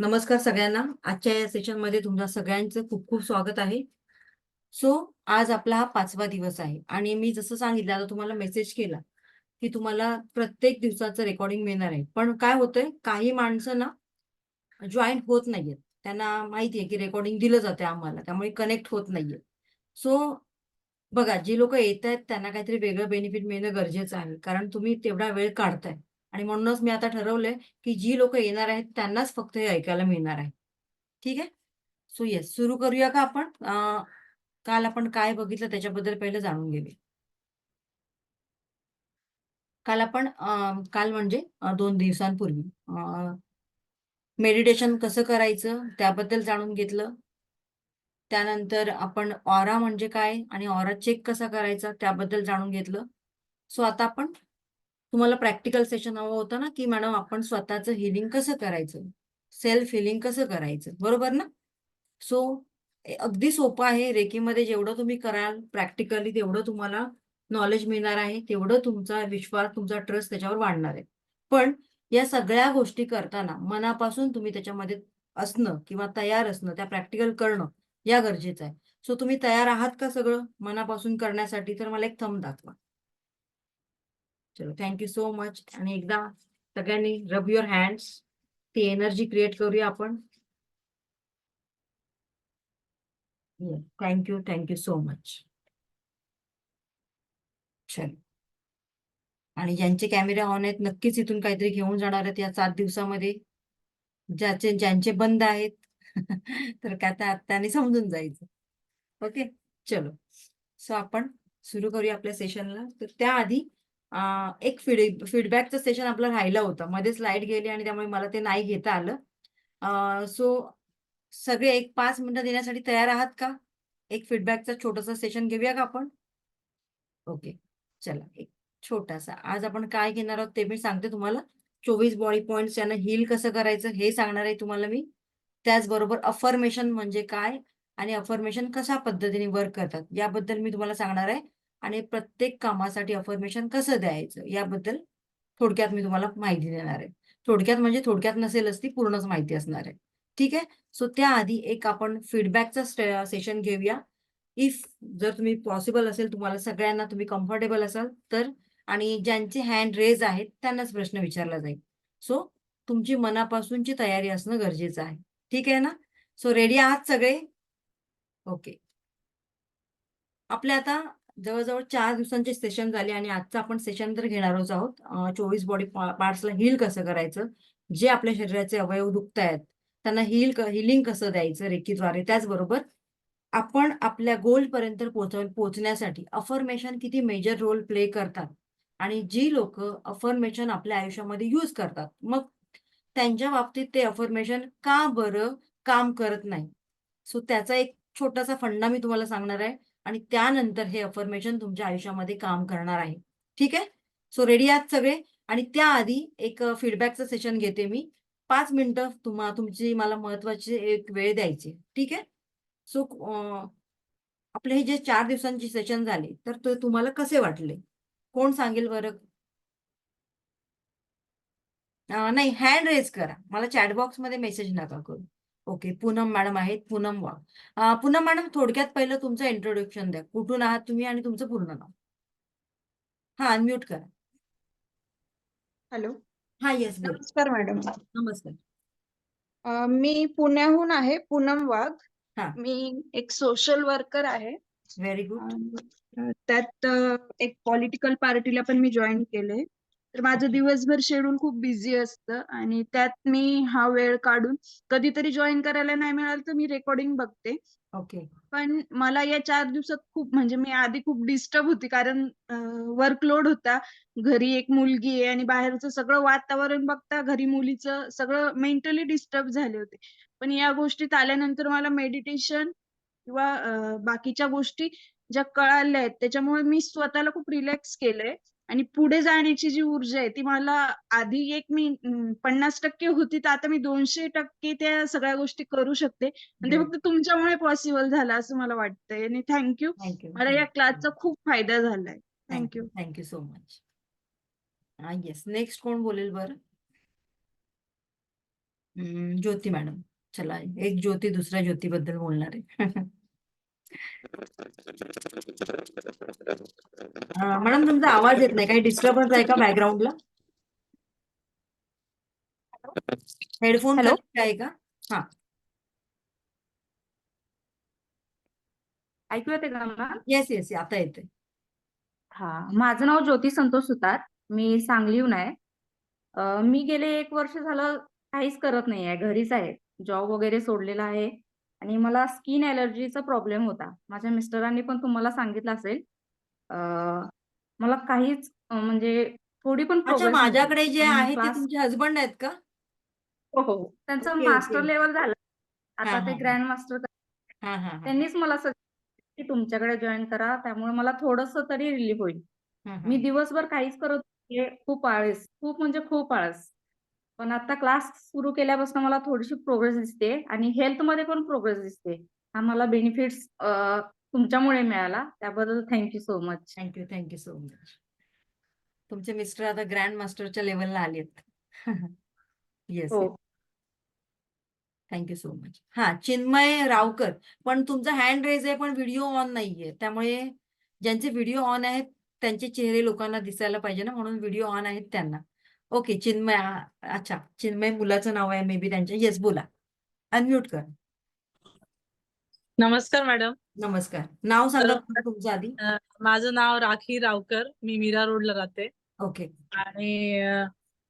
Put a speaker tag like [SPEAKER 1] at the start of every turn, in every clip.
[SPEAKER 1] नमस्कार सगळ्यांना. आजच्या या सेशनमध्ये तुमच्या सगळ्यांचं खूप खूप स्वागत आहे. सो आज आपला हा पाचवा दिवस आहे. आणि मी जसं सांगितलं आता तुम्हाला मेसेज केला की तुम्हाला प्रत्येक दिवसाचं रेकॉर्डिंग मिळणार आहे. पण काय होतंय? काही माणसं ना जॉईन होत नाहीयेत. त्यांना माहिती आहे की रेकॉर्डिंग दिलं जाते आम्हाला. त्यामुळे कनेक्ट होत नाहीये सो बघा जे लोक येत आहेत त्यांना काहीतरी वेगळं बेनिफिट मिळणं गरजेचं आहे. कारण तुम्ही तेवढा वेळ काढताय. आणि म्हणूनच मी आता ठरवलंय की जी लोक येणार आहेत त्यांनाच फक्त हे ऐकायला मिळणार आहे. ठीक आहे? सो येस सुरू करूया का आपण? काल आपण काय बघितलं त्याच्याबद्दल पहिलं जाणून घेऊया. काल आपण काल म्हणजे दोन दिवसांपूर्वी मेडिटेशन कसं करायचं त्याबद्दल जाणून घेतलं. त्यानंतर आपण ऑरा म्हणजे काय आणि ऑरा चेक कसा करायचा त्याबद्दल जाणून घेतलं. सो आता आपण तुम्हाला प्रॅक्टिकल सेशन हवं होतं ना की मॅडम आपण स्वतःचं हिलिंग कसं करायचं? सेल्फ हिलिंग कसं करायचं? बरोबर ना? सो अगदी सोपं आहे. रेकीमध्ये जेवढं तुम्ही कराल प्रॅक्टिकली तेवढं तुम्हाला नॉलेज मिळणार आहे. तेवढं तुमचा विश्वास तुमचा ट्रस्ट त्याच्यावर वाढणार आहे. पण या सगळ्या गोष्टी करताना मनापासून तुम्ही त्याच्यामध्ये असणं किंवा तयार असणं त्या प्रॅक्टिकल करणं या गरजेचं आहे. सो तुम्ही तयार आहात का सगळं? मनापासून करण्यासाठी तर मला एक थंब दाखवा. चलो थँक्यू सो मच आणि एकदा सगळ्यांनी रब युअर हँड्स ती एनर्जी क्रिएट करूया आपण. थँक्यू थँक्यू सो मच चल. आणि ज्यांचे कॅमेरे ऑन आहेत नक्कीच इथून काहीतरी घेऊन जाणार आहेत या सात दिवसामध्ये. ज्याचे ज्यांचे बंद आहेत तर काय त्या त्यांनी समजून जायचं. ओके चलो. सो आपण सुरू करूया आपल्या सेशनला तर त्याआधी एक फीड फीडबॅकचं सेशन आपलं राहिलं होतं. मध्येच लाइट गेली आणि त्यामुळे मला ते नाही घेता आलं. सो सगळे एक पाच मिनिटं देण्यासाठी तयार आहात का? एक फीडबॅकचं छोटंसं सेशन घेऊया का आपण? ओके चला. एक छोटासा. आज आपण काय घेणार आहोत ते मी सांगते तुम्हाला. चोवीस बॉडी पॉईंट्स यांना हील कसं करायचं हे सांगणार आहे तुम्हाला मी. त्याचबरोबर अफर्मेशन म्हणजे काय आणि अफर्मेशन कशा पद्धतीने वर्क करतात याबद्दल मी तुम्हाला सांगणार आहे. आणि प्रत्येक कामासाठी अफर्मेशन कसं द्यायचं? याबद्दल थोडक्यात मी तुम्हाला माहिती देणार आहे. थोडक्यात म्हणजे थोडक्यात नसेलच ती पूर्णच माहिती असणार आहे. ठीक आहे? सो त्याआधी एक आपण फीडबॅकचा सेशन घेऊया. इफ जर तुम्ही पॉसिबल असेल तुम्हाला सगळ्यांना तुम्ही कम्फर्टेबल असाल तर आणि ज्यांचे हँड रेज आहेत त्यांनाच प्रश्न विचारला जाईल. सो तुमची मनापासूनची तयारी असणं गरजेचं आहे. ठीक आहे ना? सो रेडी आहात सगळे? ओके आपल्या आता जवळजवळ चार दिवसांचे सेशन झाले आणि आजचं आपण सेशन तर घेणारच आहोत. चोवीस बॉडी पार्ट्सला हील कसं करायचं? जे आपल्या शरीराचे अवयव दुखतायत त्यांना हील हिलिंग कसं द्यायचं रेकीद्वारे त्याचबरोबर आपण आपल्या गोलपर्यंत पोच पोचण्यासाठी अफर्मेशन किती मेजर रोल प्ले करतात? आणि जी लोक अफर्मेशन आपल्या आयुष्यामध्ये यूज करतात मग त्यांच्या बाबतीत ते अफर्मेशन का बरं काम करत नाही? सो त्याचा एक छोटासा फंडा मी तुम्हाला सांगणार आहे. आणि त्यानंतर हे अफर्मेशन तुमच्या आयुष्यामध्ये काम करणार आहे. ठीक आहे? सो रेडी आहात सगळे? आणि त्याआधी एक फीडबॅकचं सेशन घेते मी. पाच मिनिटं तुम्हा तुमची मला महत्वाची एक वेळ द्यायची ठीक आहे? सो आपले हे जे चार दिवसांचे सेशन झाले तर ते तुम्हाला कसे वाटले? कोण सांगेल बरं? नाही हँड रेज करा. मला चॅट मेसेज नका करू. ओके पूनम मॅडम आहेत पूनम वाघ पूनम मॅडम थोडक्यात पहिलं तुमचं इंट्रोडक्शन द्या. कुठून आहात तुम्ही आणि तुमचं पूर्ण नाव? हा अनम्यूट करा.
[SPEAKER 2] हॅलो.
[SPEAKER 1] हा येस
[SPEAKER 2] नमस्कार मॅडम.
[SPEAKER 1] नमस्कार.
[SPEAKER 2] मी पुण्याहून आहे पूनम वाघ.
[SPEAKER 1] हा.
[SPEAKER 2] मी एक सोशल वर्कर आहे.
[SPEAKER 1] व्हेरी गुड
[SPEAKER 2] त्यात एक पॉलिटिकल पार्टीला पण मी जॉईन केले तर माझं. दिवसभर शेड्यूल खूप बिझी असतं आणि त्यात मी हा वेळ काढून कधीतरी जॉईन करायला नाही मिळालं तर मी रेकॉर्डिंग बघते.
[SPEAKER 1] ओके
[SPEAKER 2] पण मला या चार दिवसात खूप म्हणजे मी आधी खूप डिस्टर्ब होती कारण वर्कलोड होता. घरी एक मुलगी आहे आणि बाहेरचं सगळं वातावरण बघता घरी मुलीचं सगळं मेंटली डिस्टर्ब झाले होते. पण या गोष्टीत आल्यानंतर मला मेडिटेशन किंवा बाकीच्या गोष्टी ज्या कळाल्या आहेत त्याच्यामुळे मी स्वतःला खूप रिलॅक्स केलंय. आणि पुढे जाण्याची जी ऊर्जा आहे ती मला आधी एक मी पन्नास टक्के होती तर आता मी दोनशे टक्के त्या सगळ्या गोष्टी करू शकते. आणि ते फक्त तुमच्यामुळे पॉसिबल झालं असं मला वाटतंय. आणि थँक्यू मला या क्लासचा खूप फायदा झालाय. Thank you
[SPEAKER 1] thank you so much yes next कोण बोलेल बरं? ज्योती मॅडम. चला एक ज्योती दुसऱ्या ज्योतीबद्दल बोलणार आहे. मॅडम तुमचा आवाज येत नाही. काही डिस्टर्बन्स आहे का बॅकग्राऊंडला हेडफोन
[SPEAKER 3] हॅलो?
[SPEAKER 1] आहे का? हा.
[SPEAKER 3] ऐकू येते का
[SPEAKER 1] येस येस आता येते
[SPEAKER 3] हा माझं नाव ज्योती संतोष सुतार. मी सांगलीहून आहे. मी गेले एक वर्ष झालं काहीच करत नाही आहे घरीच आहे. जॉब वगैरे सोडलेला आहे. आणि मला स्किन ॲलर्जीचा प्रॉब्लेम होता. माझ्या मिस्टरांनी पण तुम्हाला सांगितलं असेल. मला काहीच म्हणजे थोडी पण
[SPEAKER 1] माझ्याकडे जे आहे ते तुमचे हजबंड आहेत का?
[SPEAKER 3] हो हो. त्यांचं मास्टर. लेवल झालं. आता ते. ग्रँड मास्टर त्यांनीच मला सजेस्ट की तुमच्याकडे जॉईन करा. त्यामुळे मला थोडस तरी रिलीफ होईल. मी दिवसभर काहीच करत. खूप आळस. खूप म्हणजे खूप आळस. पण आता क्लास सुरू केल्यापासून मला थोडीशी प्रोग्रेस दिसते आणि हेल्थमध्ये पण प्रोग्रेस दिसते. हा मला बेनिफिट्स तुमच्यामुळे मिळाला. त्याबद्दल thank you so much
[SPEAKER 1] thank you thank you so much तुमचे मिस्टर आता ग्रँड मास्टरच्या लेवलला आलेत. येस थँक्यू सो मच हा चिन्मय रावकर पण तुमचा हँड रेज आहे पण व्हिडिओ ऑन नाहीये. त्यामुळे ज्यांचे व्हिडिओ ऑन आहेत त्यांचे चेहरे लोकांना दिसायला पाहिजे ना म्हणून व्हिडिओ ऑन आहेत त्यांना. ओके चिन्मय अच्छा चिन्मय मुलाचं नाव आहे मे बी त्यांच्या. येस बोला. अनम्यूट कर.
[SPEAKER 4] नमस्कार मॅडम.
[SPEAKER 1] नमस्कार. नाव सांगा
[SPEAKER 4] तर-
[SPEAKER 1] पुन्हा तुमचं आधी.
[SPEAKER 4] माझं नाव राखी रावकर. मी मीरा रोडला राहते.
[SPEAKER 1] ओके.
[SPEAKER 4] आणि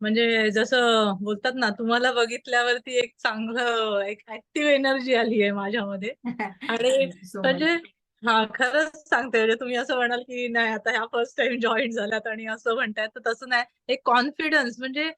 [SPEAKER 4] म्हणजे जसं बोलतात ना तुम्हाला बघितल्यावरती एक चांगलं एक ऍक्टिव्ह एनर्जी आली आहे माझ्यामध्ये. आणि. म्हणजे हा खरंच सांगते. म्हणजे तुम्ही असं म्हणाल की नाही आता ह्या फर्स्ट टाइम जॉईन झाल्यात आणि असं म्हणतायत तर तसं नाही. एक कॉन्फिडन्स म्हणजे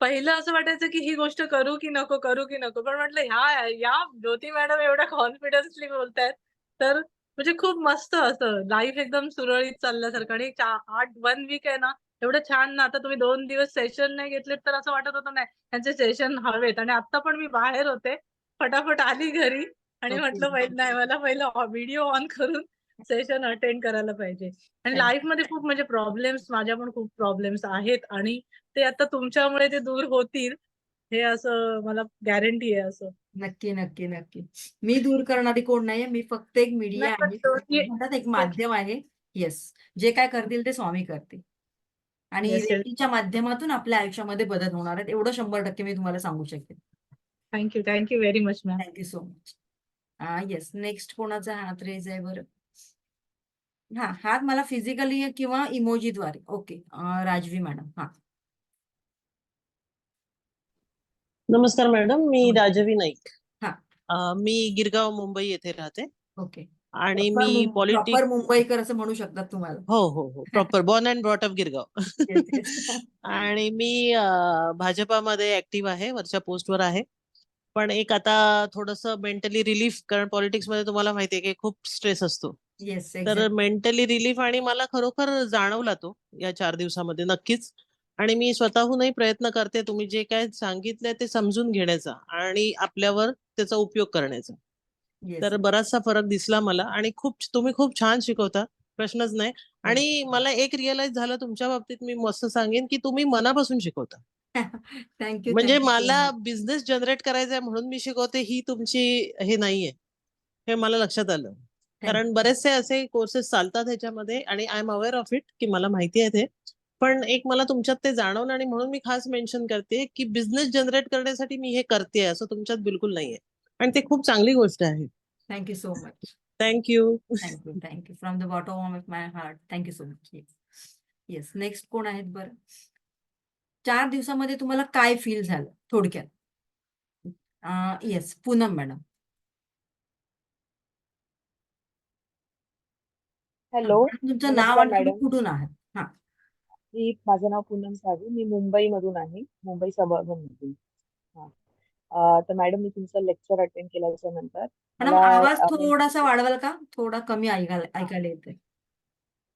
[SPEAKER 4] पहिलं असं वाटायचं की ही गोष्ट करू की नको करू की नको. पण म्हटलं ह्या या ज्योती मॅडम एवढ्या कॉन्फिडन्सली बोलतायत तर म्हणजे खूप मस्त असं. लाईफ एकदम सुरळीत चालल्यासारखं. आणि चा- आठ वन वीक आहे ना एवढं छान ना. आता तुम्ही दोन दिवस सेशन नाही घेतलेत तर असं वाटत होतं नाही त्यांचे सेशन हवेत. आणि आता पण मी बाहेर होते फटाफट आली घरी. आणि. म्हटलं पहिलं नाही मला पहिलं व्हिडिओ ऑन करून सेशन अटेंड करायला पाहिजे. आणि लाईफमध्ये खूप म्हणजे प्रॉब्लेम्स माझ्या पण खूप प्रॉब्लेम्स आहेत आणि ते आता तुमच्यामुळे ते दूर होतील हे असं मला गॅरंटी आहे असं.
[SPEAKER 1] नक्की नक्की नक्की. मी दूर करणारी कोण नाहीये मी फक्त एक मीडिया आहे एक माध्यम आहे. येस जे काय करतील ते स्वामी करतील. आणि. रेकीच्या माध्यमातून आपल्या आयुष्यामध्ये बदल होणार आहेत. एवढं शंभर टक्के मी तुम्हाला सांगू शकते
[SPEAKER 4] thank you thank you very much ma'am
[SPEAKER 1] thank you so much yes next कोणाचा हात रेज आहे बरं? हा हात मला फिजिकली किंवा इमोजीद्वारे ओके राजवी मॅडम हा.
[SPEAKER 5] नमस्कार मॅडम मी. राजवी नाईक.
[SPEAKER 1] हा.
[SPEAKER 5] मी गिरगाव मुंबई येथे राहते.
[SPEAKER 1] ओके
[SPEAKER 5] आणि मी पॉलिटिक
[SPEAKER 1] प्रॉपर मुंबईकर असं म्हणू शकतात तुम्हाला.
[SPEAKER 5] हो हो हो. Proper born and brought up Girgaon. आणि मी भाजपामध्ये ऍक्टिव्ह आहे वरच्या पोस्टवर आहे. पण एक आता थोडस मेंटली रिलीफ कारण पॉलिटिक्समध्ये तुम्हाला माहितीये की खूप स्ट्रेस असतो.
[SPEAKER 1] येस
[SPEAKER 5] तर मेंटली रिलीफ आणि मला खरोखर जाणवला तो या चार दिवसामध्ये नक्कीच. आणि मी स्वतःहूनही प्रयत्न करते तुम्ही जे काय सांगितलंय ते समजून घेण्याचा आणि आपल्यावर त्याचा उपयोग करण्याचा. तर बराचसा फरक दिसला मला आणि खूप तुम्ही खूप छान शिकवता प्रश्नच नाही. आणि मला एक रिअलाइज झालं तुमच्या बाबतीत मी मस्त सांगेन की तुम्ही मनापासून शिकवता.
[SPEAKER 1] थँक्यू
[SPEAKER 5] म्हणजे मला बिझनेस जनरेट करायचा आहे म्हणून मी शिकवते ही तुमची हे नाहीये. हे मला लक्षात आलं. कारण बरेचसे असे कोर्सेस चालतात ह्याच्यामध्ये आणि I am aware of it की मला माहिती आहे ते. पण एक मला तुमच्यात ते जाणवलं आणि म्हणून मी खास मेन्शन करते की बिझनेस जनरेट करण्यासाठी मी हे करते असं तुमच्यात बिलकुल नाहीये. आणि ते खूप चांगली गोष्ट आहे.
[SPEAKER 1] Thank you so much
[SPEAKER 5] thank you
[SPEAKER 1] thank you thank you from the bottom of my heart thank you so much yes yes next कोण आहेत बरं? चार दिवसामध्ये तुम्हाला काय फील झालं थोडक्यात? Yes Poonam madam.
[SPEAKER 6] हॅलो
[SPEAKER 1] तुमचं नाव आणि. कुठून आहात? हा.
[SPEAKER 6] मी माझं नाव पूनम साहू मी मुंबईमधून आहे. मुंबई मधून हा. तर मॅडम मी तुमचं लेक्चर अटेंड केल्याच्यानंतर
[SPEAKER 1] आवाज थोडासा वाढवाल का? थोडा कमी ऐकायला ऐकायला येतोय.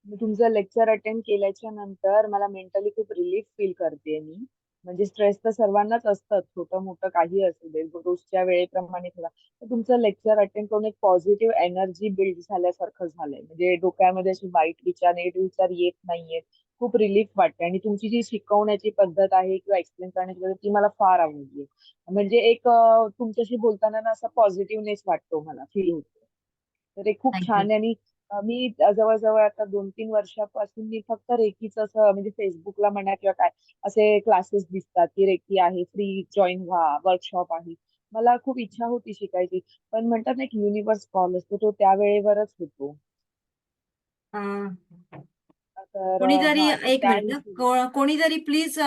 [SPEAKER 6] मी तुमचं लेक्चर अटेंड केल्याच्यानंतर मला मेंटली खूप रिलीफ फील करते मी. म्हणजे स्ट्रेस तर सर्वांनाच असतं छोटं मोठं काही असू दे. रोजच्या वेळेप्रमाणे ठेवा. तर तुमचं लेक्चर अटेंड करून एक पॉझिटिव्ह एनर्जी बिल्ड झाल्यासारखं झालंय. म्हणजे डोक्यामध्ये असे वाईट विचार निगेटिव्ह विचार येत नाहीयेत. खूप रिलीफ वाटते आणि तुमची जी शिकवण्याची पद्धत आहे किंवा एक्सप्लेन करण्याची पद्धत ती मला फार आवडली. म्हणजे एक तुमच्याशी बोलताना ना असा पॉझिटिव्हनेस वाटतो मला फील होतो तर हे खूप छान आणि मी जवळजवळ आता दोन तीन वर्षापासून मी फक्त रेकीच असं म्हणजे फेसबुकला म्हणा किंवा काय असे क्लासेस दिसतात की रेकी आहे फ्री जॉईन व्हा वर्कशॉप आहे. मला खूप इच्छा होती शिकायची पण म्हणतात ना एक युनिवर्स कॉल असतो तो त्या वेळेवरच होतो.
[SPEAKER 1] अं,
[SPEAKER 6] तर
[SPEAKER 1] कोणीतरी
[SPEAKER 6] हा तर
[SPEAKER 1] एक
[SPEAKER 6] त्या
[SPEAKER 1] मिनिट
[SPEAKER 6] हिशोबाने-
[SPEAKER 1] को- कोणीतरी प्लीज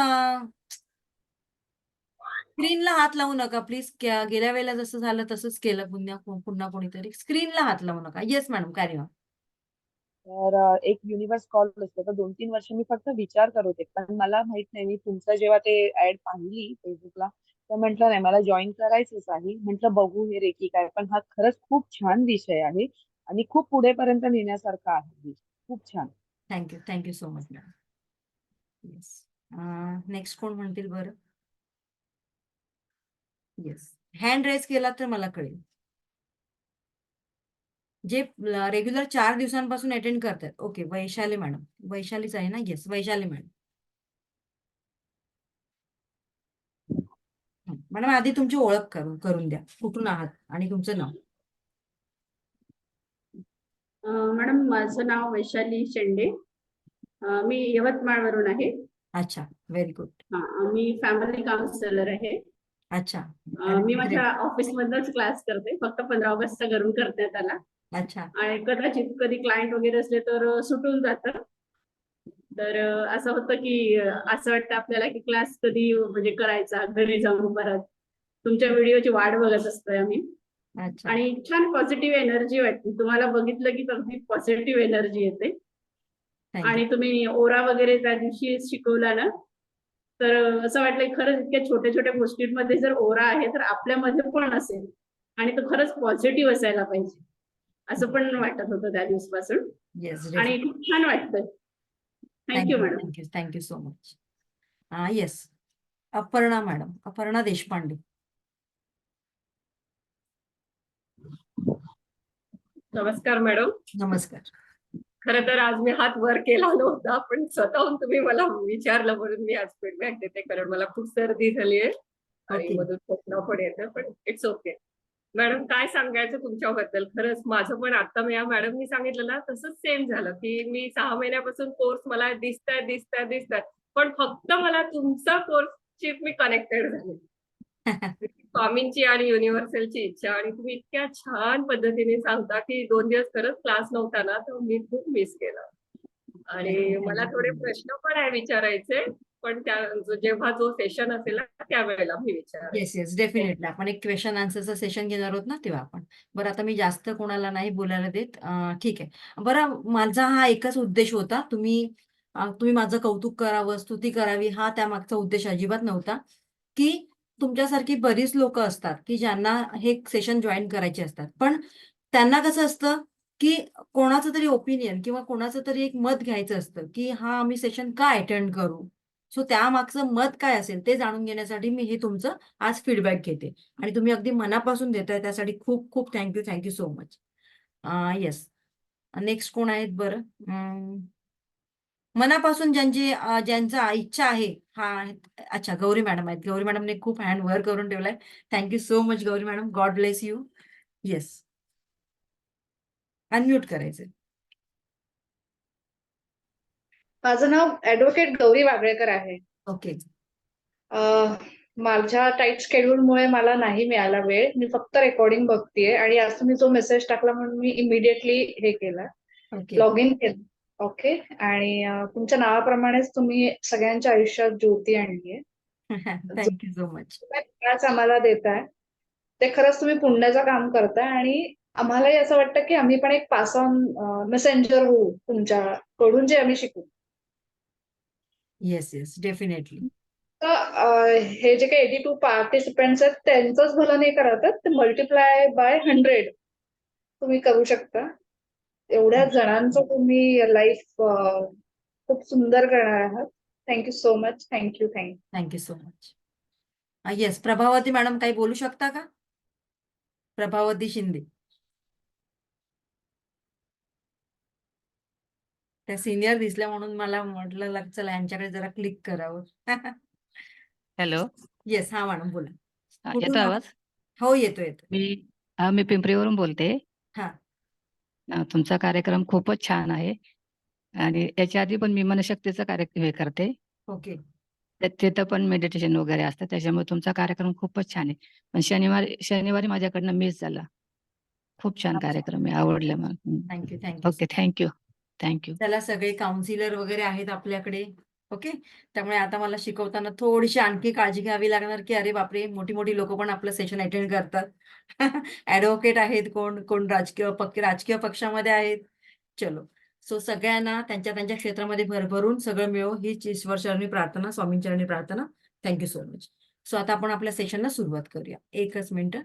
[SPEAKER 1] स्क्रीनला हात लावू नका प्लीज गेल्या वेळेला जसं झालं तसंच केलं पुन्हा पुन्हा कोणीतरी. स्क्रीनला हात लावू नका. येस मॅडम कॅरी ऑन
[SPEAKER 6] तर एक युनिव्हर्स कॉल असतो. तर दोन तीन वर्ष मी फक्त विचार करत होते. पण मला माहीत नाही मी तुमचं जेव्हा ते ऍड पाहिली फेसबुकला तर म्हटलं नाही मला जॉईन करायचंच आहे. म्हटलं बघू हे रेकी काय पण हा खरंच खूप छान विषय आहे आणि खूप पुढेपर्यंत नेण्यासारखा आहे खूप छान.
[SPEAKER 1] Thank you thank you so much ma'am yes next कोण म्हणतील बरं? येस हँड रेज केला तर मला कळेल. जे रेग्युलर चार दिवसांपासून अटेंड करतात. ओके वैशाली मॅडम वैशालीच आहे ना? येस वैशाली मॅडम मॅडम आधी तुमची ओळख करून द्या. कुठून आहात आणि तुमचं नाव?
[SPEAKER 7] मॅडम माझं नाव वैशाली शेंडे. मी यवतमाळवरून आहे.
[SPEAKER 1] अच्छा व्हेरी गुड
[SPEAKER 7] हा, मी फॅमिली काउन्सिलर आहे.
[SPEAKER 1] अच्छा.
[SPEAKER 7] मी माझ्या ऑफिस मधनच क्लास करते. फक्त पंधरा ऑगस्टचा घरून करण्यात आला
[SPEAKER 1] अच्छा.
[SPEAKER 7] आणि कदाचित कधी क्लायंट वगैरे असले तर सुटून जातं. तर असं होतं की असं वाटतं आपल्याला की क्लास कधी म्हणजे करायचा घरी जाऊन परत. तुमच्या व्हिडिओची वाट बघत असतोय आम्ही. आणि छान पॉझिटिव्ह एनर्जी वाटते. तुम्हाला बघितलं की अगदी पॉझिटिव्ह एनर्जी येते. आणि तुम्ही ओरा वगैरे त्या दिवशी शिकवला ना तर असं वाटलं की खरंच इतक्या छोट्या छोट्या गोष्टींमध्ये जर ओरा आहे तर आपल्यामध्ये पण असेल. आणि तो खरंच पॉझिटिव्ह असायला पाहिजे. असं पण वाटत होतं त्या दिवसापासून.
[SPEAKER 1] येस
[SPEAKER 7] आणि खूप छान वाटतंय. Thank you madam
[SPEAKER 1] thank you thank you so much yes Aparna madam Aparna Deshpande.
[SPEAKER 8] नमस्कार मॅडम
[SPEAKER 1] नमस्कार.
[SPEAKER 8] खर तर आज मी हात वर केला नव्हता पण स्वतःहून तुम्ही मला विचारलं म्हणून मी आज फीडबॅक देते कारण मला खूप सर्दी झाली आहे. आणि
[SPEAKER 1] Okay.
[SPEAKER 8] मधून खोकला पण येतं पण इट्स ओके मॅडम काय सांगायचं तुमच्याबद्दल? खरंच माझं पण आता मी या मॅडमनी सांगितलं ना तसंच सेम झालं की मी सहा महिन्यापासून कोर्स मला दिसताय दिसताय दिसताय. पण फक्त मला तुमचा कोर्सची मी कनेक्टेड झाले. स्वामींची आणि युनिव्हर्सलची इच्छा आणि तुम्ही इतक्या छान पद्धतीने सांगता की दोन दिवस खरंच क्लास नव्हता ना तर मी खूप मिस केला. आणि मला थोडे प्रश्न पण आहे विचारायचे. पण त्या जेव्हा जो सेशन असेल त्यावेळेला मी विचार
[SPEAKER 1] येस येस डेफिनेटली आपण एक क्वेश्चन आन्सरचं सेशन घेणार आहोत ना तेव्हा आपण. बरं आता मी जास्त कोणाला नाही बोलायला देत. ठीक आहे. बरं माझा हा एकच उद्देश होता. तुम्ही तुम्ही माझं कौतुक करावं स्तुती करावी हा त्यामागचा उद्देश अजिबात नव्हता. की तुमच्यासारखी बरीच लोक असतात की ज्यांना हे सेशन जॉईन करायचे असतात. पण त्यांना कसं असतं की कोणाचं तरी ओपिनियन किंवा कोणाचं तरी एक मत घ्यायचं असतं की हा आम्ही सेशन का अटेंड करू? सो त्यामागचं मत काय असेल ते जाणून घेण्यासाठी मी हे तुमचं आज फीडबॅक घेते. आणि तुम्ही अगदी मनापासून देताय त्यासाठी खूप खूप thank you thank you so much yes next कोण आहेत बरं? मनापासून ज्यांची ज्यांचा इच्छा आहे हा अच्छा गौरी मॅडम आहेत. गौरी मॅडमने खूप हँड वर करून ठेवलाय. Thank you so much Gauri madam God bless you yes unmute करायचे
[SPEAKER 9] माझं नाव ऍडव्होकेट गौरी वागळेकर आहे.
[SPEAKER 1] ओके.
[SPEAKER 9] माझ्या टाईट स्केड्यूलमुळे मला नाही मिळाला वेळ. मी फक्त रेकॉर्डिंग बघतेय आणि आज तुम्ही जो मेसेज टाकला म्हणून मी इमिडिएटली हे केलं. लॉग इन केलं. ओके. आणि तुमच्या नावाप्रमाणेच तुम्ही सगळ्यांच्या आयुष्यात ज्योती आणलीये.
[SPEAKER 1] थँक्यू सो मच
[SPEAKER 9] आम्हाला देताय. ते खरंच तुम्ही पुण्याचं काम करताय आणि आम्हालाही असं वाटतं की आम्ही पण एक पास ऑन मेसेंजर होऊ तुमच्याकडून जे आम्ही शिकू.
[SPEAKER 1] येस येस डेफिनेटली
[SPEAKER 9] तर हे जे काही एटी टू पार्टिसिपेंट्स आहेत त्यांचंच भलं नाही करत ते मल्टिप्लाय बाय हंड्रेड तुम्ही करू शकता. एवढ्या जणांचं तुम्ही लाईफ खूप सुंदर करणार आहात. Thank you so much thank you thank you
[SPEAKER 1] thank you so much yes Prabhavati madam काही बोलू शकता का? प्रभावती शिंदे. त्या सिनियर दिसल्या म्हणून मला म्हटलं लग- चला यांच्याकडे जरा क्लिक करावं.
[SPEAKER 10] हॅलो.
[SPEAKER 1] येस हा मॅडम बोला.
[SPEAKER 10] येतो? आवाज?
[SPEAKER 1] हो येतो येतो.
[SPEAKER 10] मी हा, मी पिंपरीवरून बोलते.
[SPEAKER 1] हा.
[SPEAKER 10] तुमचा कार्यक्रम खूपच छान आहे. आणि याच्या आधी पण मी मनशक्तीचा कार्यक्रम हे करते.
[SPEAKER 1] ओके.
[SPEAKER 10] तिथं पण मेडिटेशन वगैरे असतं. त्याच्यामुळे तुमचा कार्यक्रम खूपच छान आहे. पण शनिवारी शनिवारी माझ्याकडनं मिस झाला. खूप छान. कार्यक्रम आहे. आवडलं मग
[SPEAKER 1] thank you thank you
[SPEAKER 10] okay thank you thank you
[SPEAKER 1] त्याला सगळे काउन्सिलर वगैरे आहेत आपल्याकडे. ओके त्यामुळे आता मला शिकवताना थोडीशी आणखी काळजी घ्यावी लागणार की अरे बापरे मोठी मोठी लोक पण आपलं सेशन अटेंड करतात. ऍडव्होकेट आहेत कोण कोण राजकीय पक्ष राजकीय पक्षामध्ये आहेत. चलो. सो सगळ्यांना त्यांच्या त्यांच्या क्षेत्रामध्ये भरभरून सगळं मिळो. ही ईश्वरचरणी प्रार्थना स्वामींचरणी प्रार्थना. थँक्यू सो मच सो आता आपण आपल्या सेशनला सुरुवात करूया. एकच मिनिट.